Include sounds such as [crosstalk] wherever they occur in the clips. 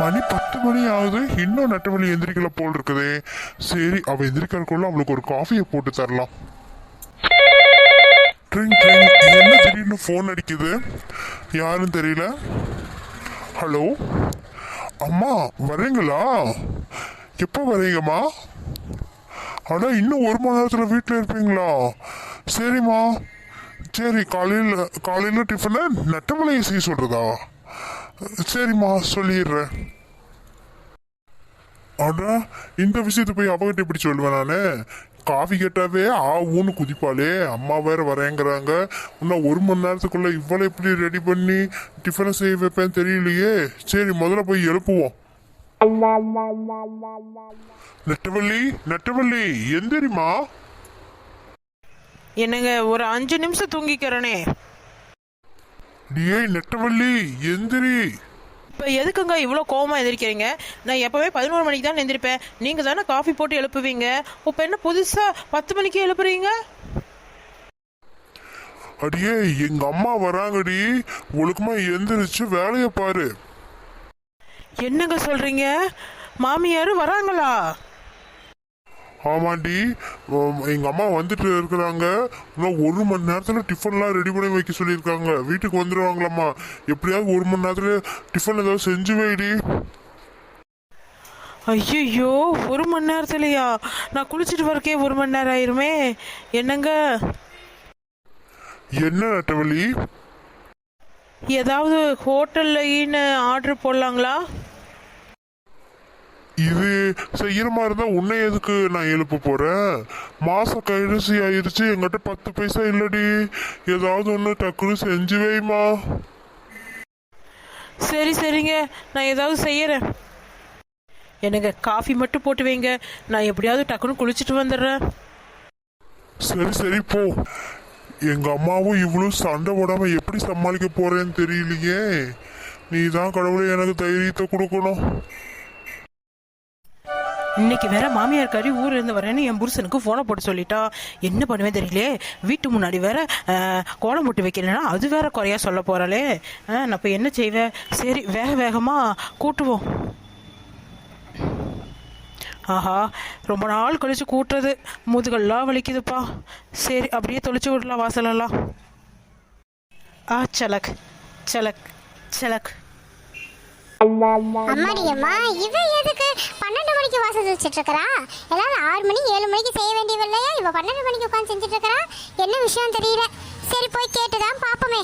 மணி பத்து மணி ஆகுது. இன்னும் நட்டவழி எந்திரிக்கல போல் இருக்குதே சரி அவ எந்திரிக்கிறதுக்குள்ள அவளுக்கு ஒரு காஃபியை போட்டு தரலாம். ட்ரிங் ட்ரிங். என்ன திடீர்னு ஃபோன் அடிக்குது? யாருன்னு தெரியல. ஹலோ அம்மா வரீங்களா எப்போ வரீங்கம்மா ஆனால் இன்னும் ஒரு மணி நேரத்தில் வீட்டில் இருப்பீங்களா? சரிம்மா. சரி காலையில் காலையில் டிஃபனை நட்டமலையை செய்ய சொல்கிறதா சரிம்மா சொல்லிடுறேன். அடா இந்த விஷயத்தை போய் அவகிட்ட எப்படி சொல்லுவேன் நானு? காஃபி கேட்டாவே ஆ ஊன்னு குதிப்பாளே அம்மா வேற வரேங்கிறாங்க. இன்னும் ஒரு மணி நேரத்துக்குள்ள இவ்வளோ எப்படி ரெடி பண்ணி டிஃபனை செய்ய வைப்பேன் தெரியலையே. சரி முதல்ல போய் எழுப்புவோம். நெட்டவள்ளி நெட்டவள்ளி எந்திரிமா என்னங்க ஒரு அஞ்சு நிமிஷம் தூங்கிக்கிறனே. டியே நெட்டவள்ளி எந்திரி. இப்போ எதுக்குங்க இவ்வளோ கோவமா எந்திரிக்கிறீங்க? நான் எப்போவே பதினோரு மணிக்கு தான் எந்திரிப்பேன். நீங்கள் தானே காஃபி போட்டு எழுப்புவீங்க? இப்போ என்ன புதுசாக பத்து மணிக்கு எழுப்புறீங்க? அடியே எங்க அம்மா வராங்கடி. ஒழுக்கமா எந்திரிச்சு வேலையை பாரு. என்னங்க சொல்கிறீங்க மாமியார் வராங்களா? ஆமாண்டி. உம், எங்க அம்மா வந்துட்டு இருக்கிறாங்க. இன்னும் ஒரு மணி நேரத்துல டிஃபன்லாம் ரெடி பண்ணி வைக்க சொல்லியிருக்காங்க. வீட்டுக்கு வந்துருவாங்களாம்மா. எப்படியாவது ஒரு மணி நேரத்துல டிஃபன் ஏதாவது செஞ்சு வைடி. ஐயோ ஒரு மணி நேரத்துலையா? நான் குளிச்சுட்டு வரக்கே ஒரு மணி நேரம் ஆயிருமே. என்னங்க? என்ன நட்டவழி ஏதாவது ஹோட்டல்லைன்னு ஆர்டர் போடலாங்களா? இது செய்யற மாதிரி இருந்தா உன்னை எதுக்கு நான் எழுப்ப போறேன்? மாச கடைசி ஆயிருச்சு என்கிட்ட பத்து பைசா இல்லடி. ஏதாவது ஒன்று டக்குன்னு செஞ்சு வைமா. சரி சரிங்க. நான் ஏதாவது செய்யறேன். எனக்கு காஃபி மட்டும் போட்டு வைங்க. நான் எப்படியாவது டக்குன்னு குளிச்சுட்டு வந்துடுறேன். சரி சரி போ. எங்க அம்மாவும் இவ்வளவு சண்டை போடாம எப்படி சமாளிக்க போறேன்னு தெரியலையே. நீ தான் கடவுளே எனக்கு தைரியத்தை கொடுக்கணும். இன்னைக்கு வேற மாமியார் கறி ஊர்ல இருந்து வரேன்னு என் புருஷனுக்கு போனை போட்டு சொல்லிட்டா. என்ன பண்ணுவேன் தெரியலையே வீட்டு முன்னாடி வேற கோலம் போட்டு வைக்கிறேன்னா அது வேற குறையா சொல்ல போறாளே. நான் இப்போ என்ன செய்வேன்? சரி வேக வேகமா கூட்டுவோம். ஆஹா ரொம்ப நாள் கழிச்சு கூட்டுறது. முதுகெல்லாம் வலிக்குதுப்பா. சரி அப்படியே தொளிச்சு விடலாம் வாசலெல்லாம். ஆ சலக் சலக் சலக். அம்மாடி அம்மா இவ எதுக்கு? பன்னெண்டு மணிக்கு வாசல் தெளிச்சிட்டு இருக்கறா எல்லாரும் ஆறு மணி ஏழு மணிக்கு செய்ய வேண்டியவில்லையா? இவ பன்னெண்டு மணிக்கு உட்காந்து செஞ்சுட்டு இருக்கறா என்ன விஷயம் தெரியல. சரி போய் கேட்டுதான் பாப்போமே.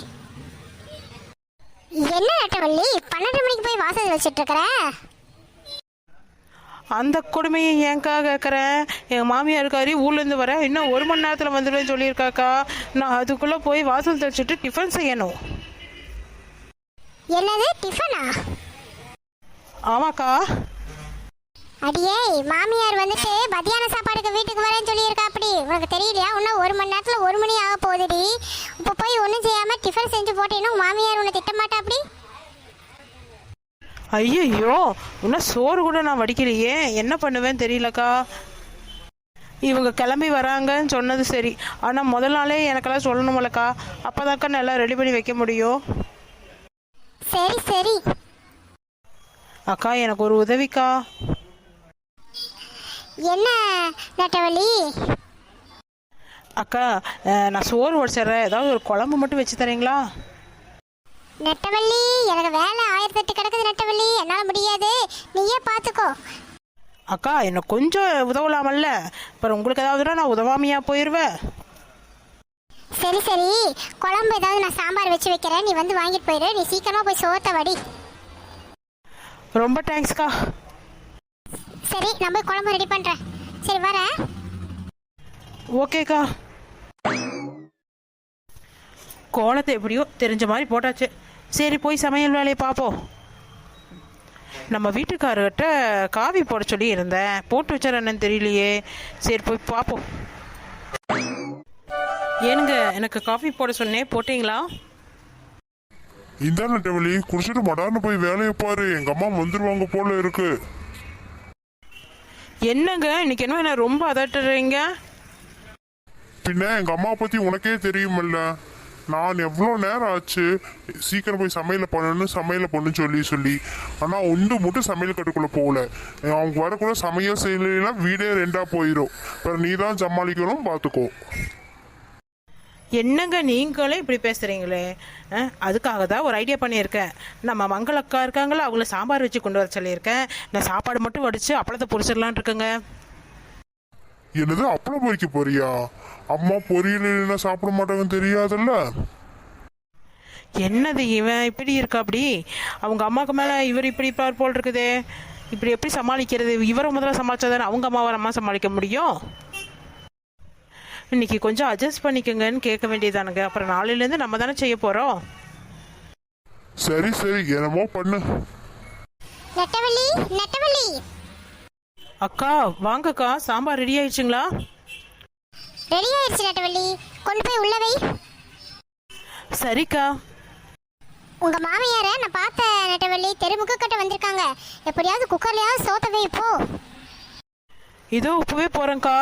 என்ன நட்டவள்ளி பன்னெண்டு மணிக்கு போய் வாசல் தெளிச்சிட்டு இருக்கற அந்த கொடுமையை ஏன்க்கா கேட்குறேன் எங்கள் மாமியாருக்காரி ஊர்லேருந்து வரேன் இன்னும் ஒரு மணி நேரத்தில் வந்துடுவேன்னு சொல்லியிருக்காக்கா. நான் அதுக்குள்ளே போய் வாசல் தெளிச்சிட்டு டிஃபன் செய்யணும். என்னது டிஃபனா ஆமாக்கா. அடியே மாமியார் வந்துட்டு மத்தியான சாப்பாடுக்கு வீட்டுக்கு வரேன்னு சொல்லியிருக்கா அப்படி உனக்கு தெரியலையா? இன்னும் ஒரு மணி நேரத்துல ஒரு மணி ஆக போகுதுடி. இப்போ போய் ஒன்றும் செய்யாம டிஃபன் செஞ்சு போட்டேன்னா மாமியார் உன்னை திட்டமாட்டா அப்படி ஐயையோ இன்னும் சோறு கூட நான் வடிக்கலையே. என்ன பண்ணுவேன் தெரியலக்கா. இவங்க கிளம்பி வராங்கன்னு சொன்னது சரி. ஆனால் முதல் நாளே எனக்கெல்லாம் சொல்லணுமில்லக்கா. அப்போதாக்கா நல்லா ரெடி பண்ணி வைக்க முடியும். சரி சரி. அக்கா எனக்கு ஒரு உதவிக்கா. என்ன நட்டவள்ளி? அக்கா நான் சோறு வடிச்சிட்றேன் ஏதாவது ஒரு குழம்பு மட்டும் வச்சு தரீங்களா? நெட்டவள்ளி எனக்கு வேலை ஆயிரத்தெட்டு கிடக்குது நெட்டவள்ளி. என்னால் முடியாது. நீயே பார்த்துக்கோ அக்கா என்ன கொஞ்சம் உதவலாமல்ல. அப்புறம் உங்களுக்கு ஏதாவதுனா நான் உதவாமையா போயிடுவேன் சரி சரி. குழம்பு ஏதாவது நான் சாம்பார் வச்சு வைக்கிறேன். நீ வந்து வாங்கிட்டு போயிடு நீ சீக்கிரமா போய் சோத்த வடி. ரொம்ப தேங்க்ஸ்க்கா. சரி நான் போய் குழம்பு ரெடி பண்ணுறேன் சரி வரேன் ஓகேக்கா. கோலத்தை எப்படியோ தெரிஞ்ச மாதிரி போட்டாச்சு. சரி போய் சமையல் வேலையை பார்ப்போம். நம்ம வீட்டுக்காரர்கிட்ட காவி போட சொல்லி இருந்தேன். போட்டு வச்சார் என்னன்னு தெரியலையே. சரி போய் பார்ப்போம். ஏனுங்க எனக்கு காஃபி போட சொன்னேன். போட்டீங்களா? இந்த நட்டவழி குடிச்சிட்டு மடார்னு போய் வேலையை பாரு. எங்க அம்மா வந்துருவாங்க போல இருக்கு. என்னங்க இன்னைக்கு என்ன என்ன ரொம்ப அதட்டுறீங்க? பின்ன எங்க அம்மா பத்தி உனக்கே தெரியுமல்ல. நான் எவ்வளோ நேரம் ஆச்சு சீக்கிரம் போய் சமையலை பண்ணணும் சமையலை பண்ணு சொல்லி சொல்லி. ஆனால் ஒன்று மட்டும் சமையல் கட்டுக்குள்ளே போகல. அவங்க வரக்குள்ள சமையல் செய்யலைன்னா வீடே ரெண்டாக போயிடும் அப்புறம் நீ தான் சமாளிக்கணும் பார்த்துக்கோ என்னங்க நீங்களே இப்படி பேசுறீங்களே? அஹ், அதுக்காக தான் ஒரு ஐடியா பண்ணியிருக்கேன். நம்ம மங்கள் அக்கா இருக்காங்களா? அவங்கள சாம்பார் வச்சு கொண்டு வர சொல்லியிருக்கேன். நான் சாப்பாடு மட்டும் வடிச்சு அப்பளத்தை பொரிச்சிடலான் இருக்கேங்க. என்னது அப்பளம் பொரிக்க போறியா? அம்மா பொரியல் இல்லைன்னா சாப்பிட மாட்டாங்கன்னு தெரியாதுல்ல? என்னது இவன் இப்படி இருக்கா அப்படி? அவங்க அம்மாவுக்கு மேலே இவர் இப்படி இருப்பார் போல் இருக்குதே. இப்படி எப்படி சமாளிக்கிறது? இவரை முதல்ல சமாளிச்சாதானே அவங்க அம்மாவை அம்மா சமாளிக்க முடியும்? இன்னைக்கு கொஞ்சம் அட்ஜஸ்ட் பண்ணிக்கோங்கன்னு கேட்க வேண்டியதானுங்க. அப்புறம் நாளையிலேருந்து நம்ம தானே செய்ய போகிறோம் சரி சரி. என்னமோ பண்ணு. நெட்டவள்ளி நெட்டவள்ளி. அக்கா வாங்கக்கா. சாம்பார் ரெடி ஆயிடுச்சுங்களா? ரெடி ஆயிடுச்சு நெட்டவள்ளி. கொண்டு போய் உள்ள வை. சரிக்கா. உங்க மாமியார நான் பார்த்த நெட்டவள்ளி தெருமுக்கு கட்ட வந்திருக்காங்க. எப்படியாவது குக்கர்லயாவது சோத்த வை போ. இதோ உப்புவே போகிறேங்க்கா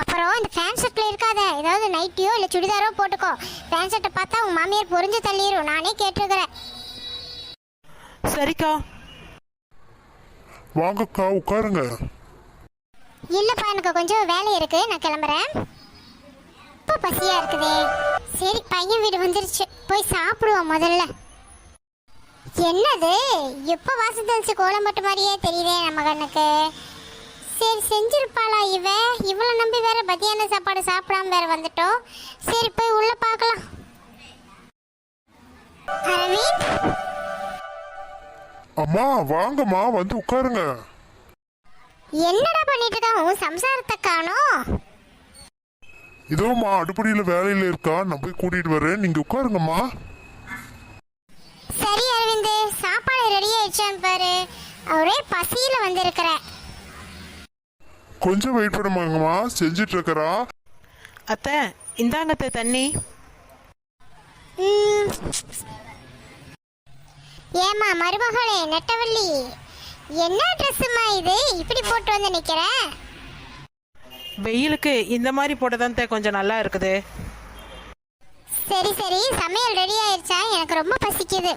அப்புறம் இந்த ஃபேன் ஷர்ட்ல இருக்காத. ஏதாவது நைட்டியோ இல்ல சுடிதாரோ போட்டுக்கோ. ஃபேன் ஷர்ட்டை பார்த்தா உங்க மாமியார் பொறிஞ்சு தள்ளிரும். நானே கேட்டிருக்கிறேன். சரிக்கா. வாங்கக்கா உட்காருங்க. இல்லப்பா எனக்கு கொஞ்சம் வேலை இருக்கு. நான் கிளம்புறேன். இப்போ பசியா இருக்குதே. சரி பையன் வீடு வந்துருச்சு. போய் சாப்பிடுவோம் முதல்ல. என்னது? எப்போ வாசல் தெளிச்சு கோலம் போட்ட மாதிரியே தெரியுதே நம்ம கண்ணுக்கு. சரி செஞ்சிருப்பாளா இவ? இவளை நம்பி வேற மத்தியான சாப்பாடு சாப்பிடாம வேற வந்துட்டோம். சரி போய் உள்ள பார்க்கலாம். அரவிந்த்? அம்மா வாங்கம்மா வந்து உட்காருங்க. என்னடா பண்ணிட்டு இருக்க உன் சம்சாரத்தை காணோம். இதோம்மா அடுப்படியில் வேலையில் இருக்கா? நான் போய் கூட்டிட்டு வரேன். நீங்க உட்காருங்கம்மா. சரி அரவிந்த். சாப்பாடு ரெடி ஆயிடுச்சான்னு பாரு. ஒரே பசியில வந்திருக்கிற. கொஞ்சம் வெயிட் பண்ணுமாங்கம்மா செஞ்சுட்டு இருக்கிறா அத்தை இந்தாங்க அத்தை தண்ணி. ம். ஏம்மா மருமகளே நெட்டவள்ளி. என்ன ட்ரெஸ்ஸுமா இது? இப்படி போட்டு வந்து நிக்கிற? வெயிலுக்கு இந்த மாதிரி போட்டதான் தான் கொஞ்சம் நல்லா இருக்குது. சரி சரி. சமையல் ரெடி ஆயிடுச்சா எனக்கு ரொம்ப பசிக்குது.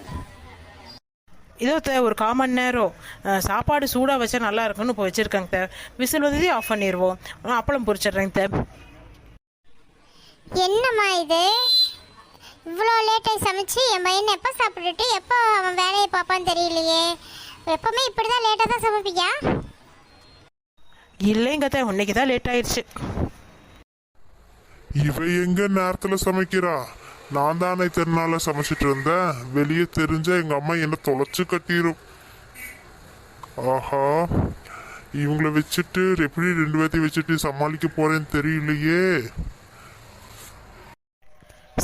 இதோ தே ஒரு கால் மணி நேரம் சாப்பாடு சூடாக வச்சா நல்லா இருக்கும்னு இப்போ வச்சுருக்காங்க தே விசில் வந்ததே ஆஃப் பண்ணிடுவோம் அப்பளம் பொரிச்சிடுறேங்க தே என்னம்மா இது? இவ்வளோ லேட்டாக சமைச்சு என் பையன் எப்போ சாப்பிட்டுட்டு எப்போ அவன் வேலையை பார்ப்பான்னு தெரியலையே. எப்பவுமே இப்படி தான் லேட்டாக தான் சமைப்பியா இல்லைங்க தே இன்னைக்கு தான் லேட் ஆயிடுச்சு இவ எங்க நேரத்துல சமைக்கிறா? நான் தானே திருநாள சமைச்சிட்டு இருந்தேன். வெளியே தெரிஞ்சா எங்க அம்மா என்ன தொலைச்சு கட்டிரும். ஆஹா. இவங்கள வச்சுட்டு எப்படி ரெண்டு பேர்த்தையும் வச்சுட்டு சமாளிக்க போறேன்னு தெரியலையே.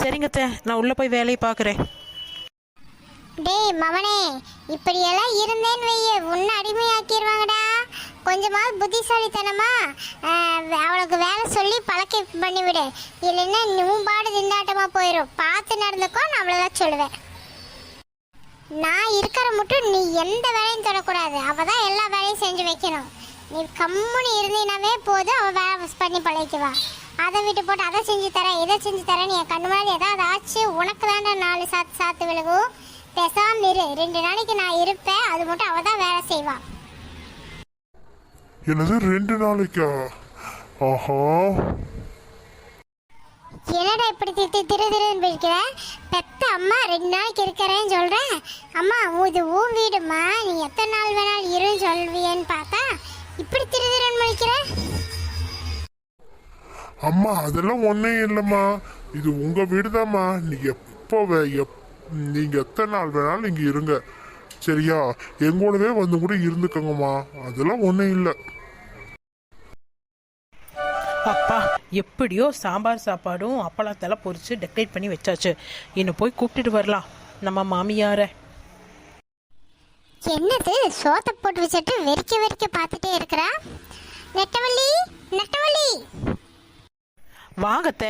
சரிங்க நான் உள்ளே போய் வேலையை பார்க்குறேன். டேய் மவனே இப்படியெல்லாம் இருந்தேன்னு வைய உன்னை அடிமையாக்கிடுவாங்கடா கொஞ்சமாவது புத்திசாலித்தனமா? அவளுக்கு வேலை சொல்லி பழக்க பண்ணிவிடு. இல்லைன்னா உன் பாடு திண்டாட்டமா போயிடும் பார்த்து நடந்துக்கோ நான் அவ்வளோதான் சொல்லுவேன். நான் இருக்கிற மட்டும் நீ எந்த வேலையும் தொடக்கூடாது. அவள் தான் எல்லா வேலையும் செஞ்சு வைக்கணும். நீ கம்முன்னு இருந்தீனாவே போதும் அவள் வேலை பண்ணி பழகிக்குவா அதை விட்டு போட்டு அதை செஞ்சு தரேன் இதை செஞ்சு தரேன் என் கண்ணு முன்னாடி ஏதாவது ஆச்சு? உனக்கு தாண்டா நாலு சாத்து சாத்து விழுகும். பேசாமல் இரு. ரெண்டு நாளைக்கு நான் இருப்பேன். அது மட்டும் அவள் தான் வேலை செய்வான் என்னது ரெண்டு நாளைக்கா? ஆஹா. என்னடா இப்படி திட்டு திரு திருன்னு போயிருக்கிற பெத்த அம்மா ரெண்டு நாளைக்கு இருக்கிறேன்னு சொல்றேன் அம்மா இது உன் வீடுமா? நீ எத்தனை நாள் வேணாலும் இருன்னு சொல்வியேன்னு பார்த்தா இப்படி திரு திருன்னு முழிக்கிற? அம்மா அதெல்லாம் ஒன்றும் இல்லைம்மா. இது உங்க வீடுதாம்மா. நீங்க எப்போ வே- எப் நீங்க எத்தனை நாள் வேணாலும் இங்க இருங்க. சரியா? எங்கூடவே வந்து கூட இருந்துக்கோங்கம்மா. அதெல்லாம் ஒன்றும் இல்லை. அப்பா எப்படியோ சாம்பார் சாப்பாடும் அப்பளத்தெல்லாம் பொரிச்சு டெக்கரேட் பண்ணி வச்சாச்சு. இன்னும் போய் கூப்பிட்டுட்டு வரலாம். நம்ம மாமியாரை. என்னது? சோத்தை போட்டு வச்சுட்டு வெறிக்க வெறிக்க பார்த்துட்டே இருக்கிறா? நெட்டவள்ளி நெட்டவள்ளி! வாங்கத்த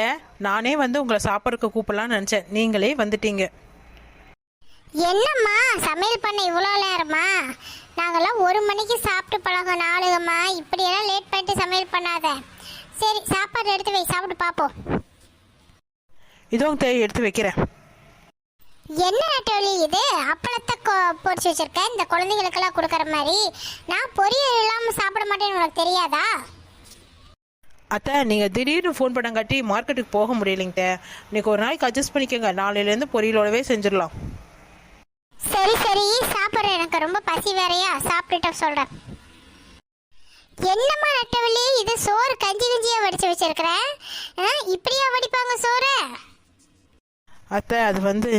நானே வந்து உங்களை சாப்பிட்றதுக்கு கூப்பிடலாம்னு நினச்சேன். நீங்களே வந்துட்டீங்க. என்னம்மா? சமையல் பண்ண இவ்வளோ நேரமா? நாங்கெல்லாம் ஒரு மணிக்கு சாப்பிட்டு பழகம் நாளுகம்மா இப்படியெல்லாம் லேட் பண்ணிட்டு சமையல் பண்ணாத. சரி சாப்பாடு எடுத்து வை. சாப்பிட்டு பார்ப்போம் இதோ தே எடுத்து வைக்கிறேன். என்ன நட்டவழி இது? அப்பளத்தை கொ- பொரிச்சு வச்சிருக்க? இந்த குழந்தைகளுக்கெல்லாம் கொடுக்குற மாதிரி. நான் பொரியல் இல்லாமல் சாப்பிட மாட்டேன்னு உனக்கு தெரியாதா? அத்தை நீங்கள் திடீர்னு ஃபோன் பண்ணங்காட்டி மார்க்கெட்டுக்கு போக முடியலைங்க தே இன்னைக்கு ஒரு நாளைக்கு அட்ஜஸ்ட் பண்ணிக்கோங்க. நாளையிலேருந்து பொரியலோடவே செஞ்சிடலாம். சரி சரி. சாப்பிட்றேன் எனக்கு ரொம்ப பசி வேறையா? சாப்பிட்டுட்டு சொல்கிறேன் என்னம்மா நட்டவள்ளி இது சோறு கஞ்சி கஞ்சியா வடிச்சு வச்சிருக்கிற? ஆ, இப்படியா வடிப்பாங்க சோறு? அத்தை அது வந்து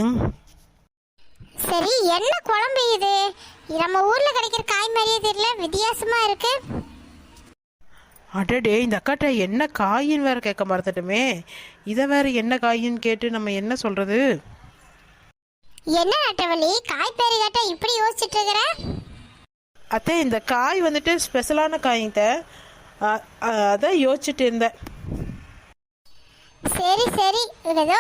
சரி என்ன குழம்பு இது? நம்ம ஊர்ல கிடைக்கிற காய் மாதிரியே தெரியல வித்தியாசமா இருக்கு. அடடே இந்த அக்காட்ட என்ன காயின்னு வேற கேட்க மறந்துட்டுமே. இதை வேற என்ன காயின்னு கேட்டு நம்ம என்ன சொல்றது? என்ன நட்டவள்ளி? காய் பேரு கேட்டா இப்படி யோசிச்சுட்டு இருக்கிற? அத்தை இந்த காய் வந்துட்டு ஸ்பெஷலான காய்ங்க. அதான் யோசிச்சுட்டு இருந்தேன். சரி சரி. இது ஏதோ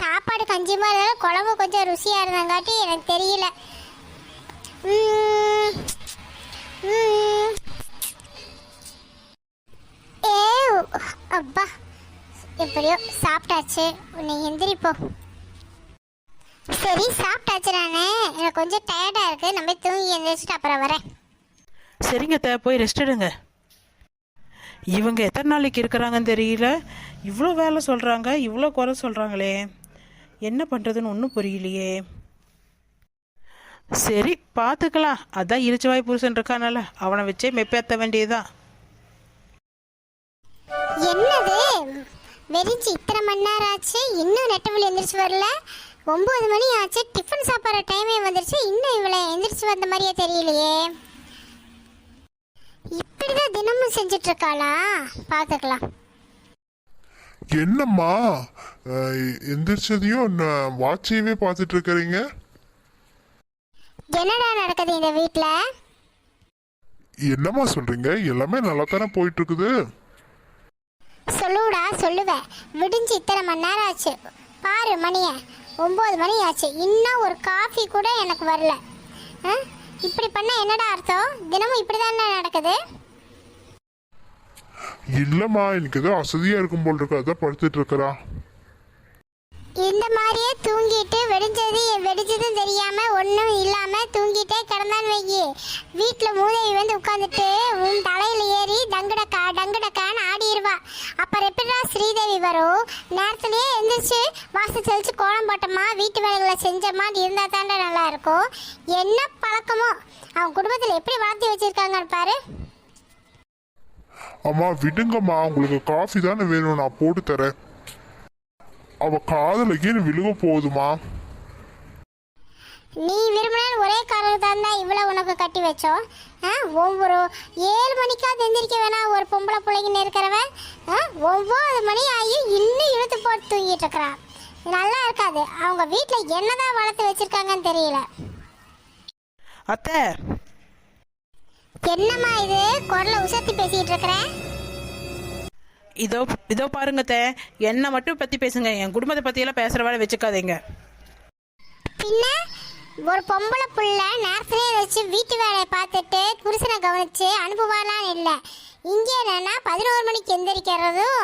சாப்பாடு கஞ்சி மாதிரி இருந்தாலும் குழம்பு கொஞ்சம் ருசியா இருந்தங்காட்டி எனக்கு தெரியல. ம், ம். ஏ அப்பா. எப்படியோ சாப்பிட்டாச்சு. உன்னை எந்திரிப்போ சரி சாப்பிட்டாச்சு நானே எனக்கு கொஞ்சம் டயர்டா இருக்கு. நம்ம தூங்கி எந்திரிச்சிட்டு அப்புறம் வரேன். சரிங்க அத்தை போய் ரெஸ்ட் எடுங்க. இவங்க எத்தனை நாளைக்கு இருக்கிறாங்கன்னு தெரியல. இவ்வளோ வேலை சொல்கிறாங்க இவ்வளோ குறை சொல்கிறாங்களே என்ன பண்ணுறதுன்னு ஒன்றும் புரியலையே. சரி பார்த்துக்கலாம். அதான் இரிச்சவாய் புருஷன் இருக்கானால அவனை வச்சே மெப்பேத்த வேண்டியதுதான். என்னது? வெறிஞ்சு இத்தனை மணி நேரம் ஆச்சு. இன்னும் நெட்டவழி எந்திரிச்சு வரல? ஒன்பது மணி ஆச்சு டிஃபன் சாப்பிட்ற டைமே வந்துருச்சு. இன்னும் இவளை எந்திரிச்சு வந்த மாதிரியே தெரியலையே. இப்படிதான் தினமும் செஞ்சுட்டு இருக்காளா பார்த்துக்கலாம் என்னம்மா எந்திரிச்சதையும் வாட்சையவே பார்த்துட்டு இருக்கிறீங்க என்னடா நடக்குது இந்த வீட்டில் என்னம்மா சொல்றீங்க? எல்லாமே நல்லா தானே போயிட்டு இருக்குது சொல்லுடா சொல்லுவேன் விடிஞ்சு இத்தனை மணி நேரம் ஆச்சு. பாரு மணிய ஒம்பது மணி ஆச்சு இன்னும் ஒரு காஃபி கூட எனக்கு வரல? இப்படி பண்ண என்னடா அர்த்தம்? தினமும் இப்படி தானே நடக்குது? இல்லம்மா எனக்கு ஏதோ அசதியா இருக்கும் போல் இருக்கு. அதான் படுத்துட்டு இருக்கிறா. இந்த மாதிரியே தூங்கிட்டு வெடிஞ்சது வெடிச்சதும் தெரியாம ஒன்றும் இல்லாம தூங்கிட்டே கிடந்தான்னு வையி. வீட்டில் மூதேவி வந்து உட்காந்துட்டு நேரத்திலேயே எந்திரிச்சு வாசல் கோலம் போட்டோமா வீட்டு வேலைகளை செஞ்சோமா இருந்தால் தாண்டா நல்லா இருக்கும். என்ன பழக்கமோ? அவன் குடும்பத்தில் எப்படி வளர்த்தி வச்சிருக்காங்கன்னு பாரு. அம்மா விடுங்கம்மா. உங்களுக்கு காஃபி தானே வேணும் நான் போட்டு தரேன். அவ காதல விழுக போகுதுமா நீ விரும்பினால் ஒரே காரணம் தான் இவ்வளோ உனக்கு கட்டி வச்சோம். ஆ ஒவ்வொரு ஏழு மணிக்காவது எந்திரிக்க வேணாம் ஒரு பொம்பளை பிள்ளைங்கன்னு இருக்கிறவன் ஆ ஒம்பது மணி ஆகி இன்னும் இழுத்து போட்டு தூங்கிட்டு இருக்கிறான் நல்லா இருக்காது. அவங்க வீட்டில் என்னதான் வளர்த்து வச்சிருக்காங்கன்னு தெரியல. அத்தை. என்னம்மா இது? குரலை உசத்தி பேசிட்டு இருக்கிற? இதோ இதோ பாருங்க அத்தை. என்னை மட்டும் பற்றி பேசுங்க. என் குடும்பத்தை பற்றியெல்லாம் பேசுகிற வேலை வச்சுக்காதீங்க. பின்ன? ஒரு பொம்பளை புள்ள நேரத்திலே வச்சு வீட்டு வேலையை பார்த்துட்டு புருஷனை கவனிச்சு அனுப்புவாளான்னு இல்லை. இங்கே என்னன்னா பதினோரு மணிக்கு எந்திரிக்கிறதும்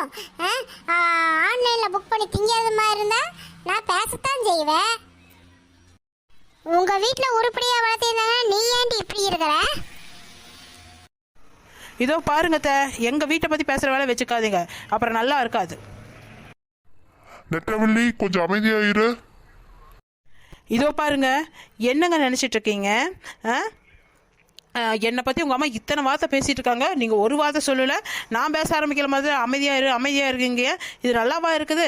ஆன்லைனில் புக் பண்ணி திங்கிறது மாதிரி இருந்தால் நான் பேசத்தான் செய்வேன். உங்கள் வீட்டில் உருப்படியாக வளர்த்திருந்தாங்க நீ ஏன்டி இப்படி இருக்கிற? இதோ பாருங்க அத்தை எங்கள் வீட்டை பற்றி பேசுகிற வேலை வச்சுக்காதீங்க. அப்புறம் நல்லா இருக்காது. நெட்டவள்ளி கொஞ்சம் அமைதியாயிரு இதோ பாருங்க என்னங்க நினச்சிட்டு இருக்கீங்க ஆ என்னை பற்றி உங்கள் அம்மா இத்தனை வார்த்தை பேசிகிட்டு இருக்காங்க நீங்கள் ஒரு வார்த்தை சொல்லலை. நான் பேச ஆரம்பிக்கிற மாதிரி அமைதியாக இரு அமைதியாக இருக்கீங்க. இது நல்லாவா இருக்குது?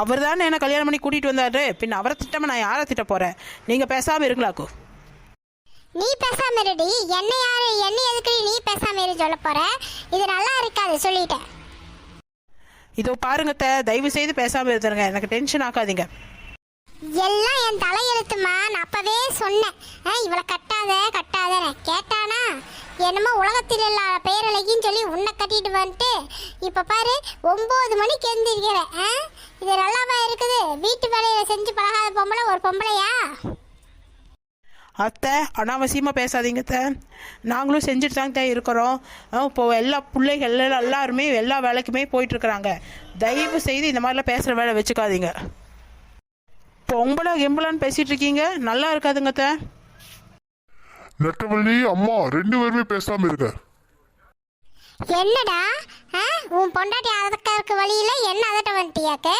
அவர் தானே என்ன கல்யாணம் பண்ணி கூட்டிகிட்டு வந்தாரு. பின்ன அவரை திட்டாம நான் யாரை திட்ட போகிறேன் நீங்கள் பேசாமல் இருங்களாக்கோ நீ பேசாம இருடி. என்ன யாரு என்ன எதுக்கு நீ பேசாம இரு சொல்ல போற? இது நல்லா இருக்காது சொல்லிட்டேன். இதோ பாருங்க தயவு செய்து பேசாமல் இருந்துருங்க. எனக்கு டென்ஷன் ஆக்காதீங்க. எல்லாம் என் தலையெழுத்துமா? நான் அப்பவே சொன்னேன். ஆ, இவளை கட்டாத கட்டாதன்னு. கேட்டானா? என்னமோ உலகத்தில் இல்லாத பேரழகின்னு சொல்லி உன்னை கட்டிட்டு வந்துட்டு இப்போ பாரு ஒம்பது மணிக்கு எழுந்திருக்கிற ஆ? இது நல்லாவா இருக்குது? வீட்டு வேலையை செஞ்சு பழகாத பொம்பளை ஒரு பொம்பளையா? அத்தை அனாவசியமாக பேசாதீங்க அத்தை. நாங்களும் செஞ்சுட்டு தாங்க தான் இருக்கிறோம். இப்போ எல்லா பிள்ளைகள் எல்லாம் எல்லாருமே எல்லா வேலைக்குமே போயிட்டுருக்குறாங்க தயவு செய்து இந்த மாதிரிலாம் பேசுகிற வேலை வச்சுக்காதீங்க. பொம்பளை கிம்பளான்னு பேசிகிட்டு இருக்கீங்க நல்லா இருக்காதுங்க அத்தை. நெட்டவள்ளி அம்மா ரெண்டு பேருமே பேசாம இருக்க என்னடா? உன் பொண்டாட்டி அதற்கருக்கு வழியில என்ன அதட்ட வந்துட்டியாக்க?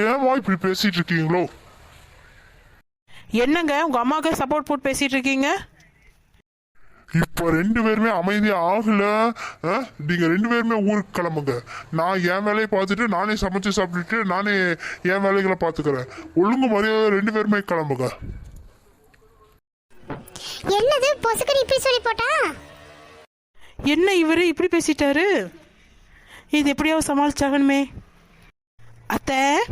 ஏமா இப்படி பேசிட்டு இருக்கீங்களோ என்னங்க உங்கள் அம்மாவுக்கு சப்போர்ட் போட்டு பேசிகிட்டு இருக்கீங்க இப்போ ரெண்டு பேருமே அமைதியா ஆகல. ஆ? நீங்க ரெண்டு பேருமே ஊருக்கு கிளம்புங்க. நான் என் வேலையை பார்த்துட்டு நானே சமைச்சு சாப்பிட்டுட்டு நானே என் வேலைகளை பார்த்துக்கிறேன். ஒழுங்கு மரியாதை ரெண்டு பேருமே கிளம்புங்க. என்னது பொசுக்கடி இப்படி சொல்லி போட்டா? என்ன இவர் இப்படி பேசிட்டாரு? இது எப்படியாவது சமாளிச்சாகணுமே. அத்தை?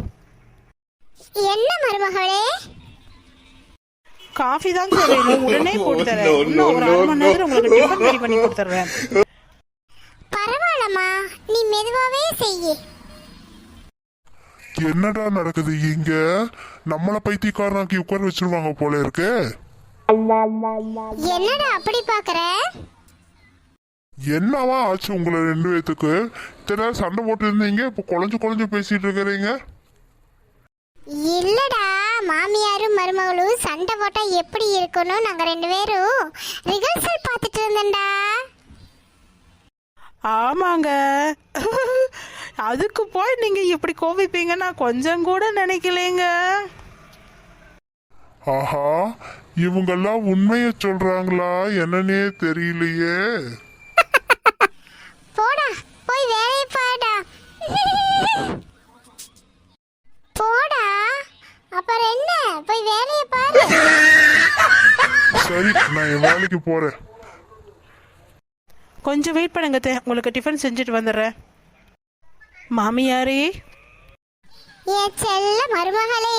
என்ன மருமகளே? காஃபி தாங்க வேணும். [laughs] உடனே போட்டு தரேன். இன்னும் ஒரு அரை மணி நேரம் உங்களுக்கு டிஃபன் ரெடி பண்ணி கொடுத்துட்றேன் பரவாயில்லம்மா. நீ மெதுவாவே செய்யி. என்னடா நடக்குது இங்க? நம்மள பைத்தியக்காரனாக்கி உட்கார வச்சிருவாங்க போல இருக்கு. என்னடா அப்படி பாக்குற? என்னவா ஆச்சு உங்களை ரெண்டு பேத்துக்கு? இத்தனை சண்டை போட்டு இருந்தீங்க இப்போ குழஞ்சு குழஞ்சு பேசிட்டு இருக்கிறீங்க. இல்லடா மாமியாரும் மருமகளும் சண்டை போட்டா எப்படி இருக்கணும்? நாங்க ரெண்டு பேரும் ரிஹர்சல் பார்த்துட்டு இருந்தேன்டா. ஆமாங்க. அதுக்கு போய் நீங்க இப்படி கோவிப்பீங்கன்னா கொஞ்சம் கூட நினைக்கலைங்க. ஆஹா இவங்கெல்லாம் உண்மையை சொல்றாங்களா? என்னன்னே தெரியலையே. போடா போய் வேலையை பாடா போடா போய் வேலையை பாரு. சரி நான் என் வேலைக்கு போறேன். கொஞ்சம் வெயிட் பண்ணுங்க அத்தை. உங்களுக்கு டிஃபன் செஞ்சுட்டு வந்துடுறேன். மாமியாரே. என் செல்ல மருமகளே.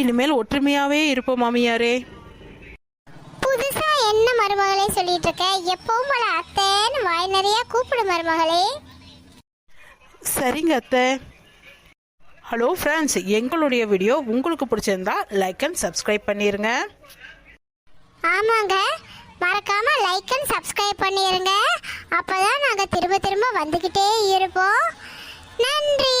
இனிமேல் ஒற்றுமையாவே இருப்போம் மாமியாரே. புதுசா என்ன மருமகளே சொல்லிட்டு இருக்க? எப்பவும் போல அத்தைன்னு வாய் நிறைய கூப்பிடு மருமகளே. சரிங்க அத்தை. ஹலோ ஃப்ரெண்ட்ஸ் எங்களுடைய வீடியோ உங்களுக்கு பிடிச்சிருந்தா லைக் அண்ட் சப்ஸ்கிரைப் பண்ணிடுங்க ஆமாங்க. மறக்காம லைக் அண்ட் சப்ஸ்கிரைப் பண்ணிருங்க. அப்பதான் நாங்க திரும்ப திரும்ப வந்துகிட்டே இருப்போம். நன்றி.